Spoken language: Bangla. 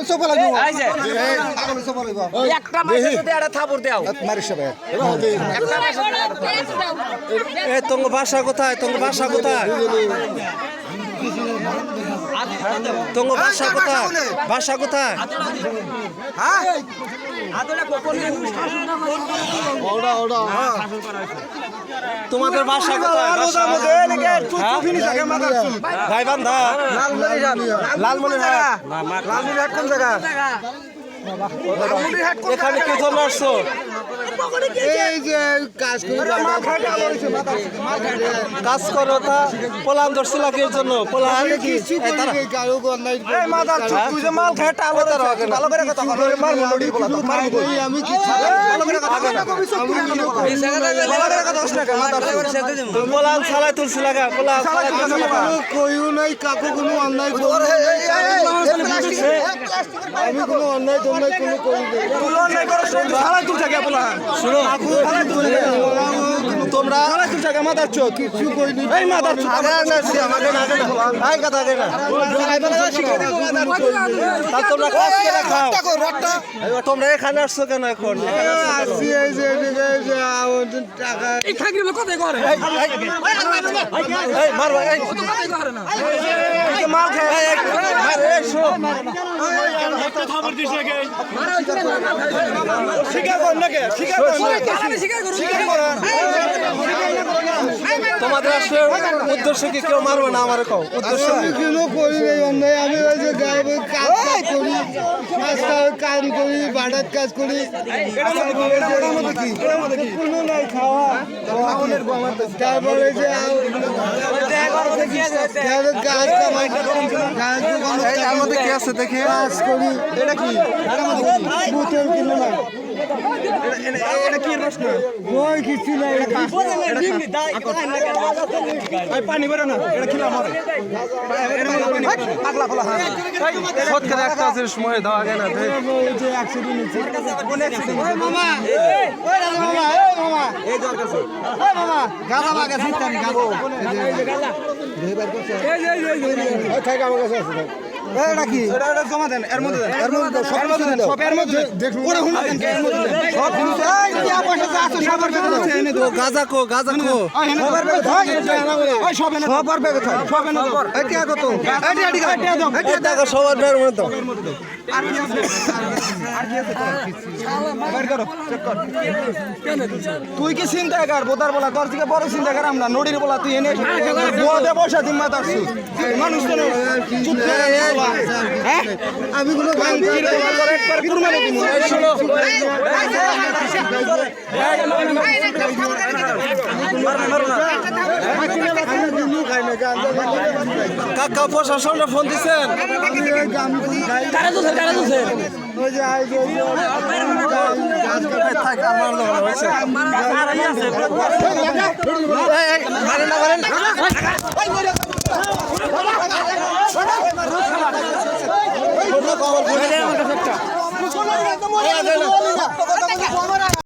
এই যে, একটা মাসে যদি একটা থাপড় দাও একটা মাসে একটা থাপড় দাও। এ তোমার বাসা কোথায় তোমার ভাষা কোথায় তোমার বাসা কোথায়? বাসা কোথায়? না করো? তোমাদের বাসা কোথায়? হ্যাঁ? গাইবান্ধা লালমনিরহাট। এখানে কি জন্য আসছো? এই যে কাজ কাজ করো তা পোলান ধরছিল কি? এর জন্য কিছু তারা- কারও অন্যায়। আমি কিছু পোলান ছালাই তুলছিল গা তুলছিল গা। কইও নাই কাকু কোনো অন্যায় করি আমি কোনো অন্যায় টন্যায় কোনো করি শুনো তোমরা কিছু করিনি এই মাদার সে আমাকে না আগে না কথা আগে না তোমরা কাজ করে খাও তোমরা এখানে আসছো কেন এখন আসি এই যে এদিকে এই যে আমাদের টাকা এই থাকলে কথাই করে এই, এই, এই, মারবা, এই, কথাই করে না এই, মাল খায়, তোমাদের আসলে উদ্দেশ্য কি? কেউ মারবে না আমার কও। উদ্দেশ্য আমি ওই যে কাজ কাজ করি রাস্তা কাজ করি বাড়ার কাজ করি। কোনো নাই খাওয়া তারপরে যে গাছ মধ্যে কি আছে দেখে? এটা কি? বোতল কিনে না। ওই কিছু নাই সৎকারে একটা জিনিস মনে দাও আগে না ওই যে। অ্যাক্সিডেন্ট হচ্ছে ওই মামা ওই রাজা মামা এই মামা এই দরকার ওই মামা গাদা লাগা সিস্টেম গাবো এই যে। গাদা ওই থাক আমার কাছে আছে এটা কি এটা এটা জমা দেন এর মধ্যে দেন এর মধ্যে সব মধ্যে দেন সব এর মধ্যে দেখুন ওরে হুনা দেন এর মধ্যে সব হুনা এই কি পয়সা যা আছে সব এর মধ্যে এনে ও গাজা কো গাজা কো সবার বেগে থাক ওই সব এনে সবার বেগে থাক সব এনে এই টিয়া কত এই টিয়া টিয়া টিয়া এই টাকা সবার বের মধ্যে দাও। বের করো চেক কর তুই কি চিন্তা কর বোদার বলা তোর থেকে বড় চিন্তা কর আমরা নদীর বলা তুই এনে বুয়াতে পয়সা দিন মাতার মানুষ তো চুপ করে হ্যাঁ আমি কোনো গান কি রে একবার কুরবানি দিমু এই শুনো কাকা প্রশাসনরা ফোন দিচ্ছেন কারা দোষের কারা দোষের আমার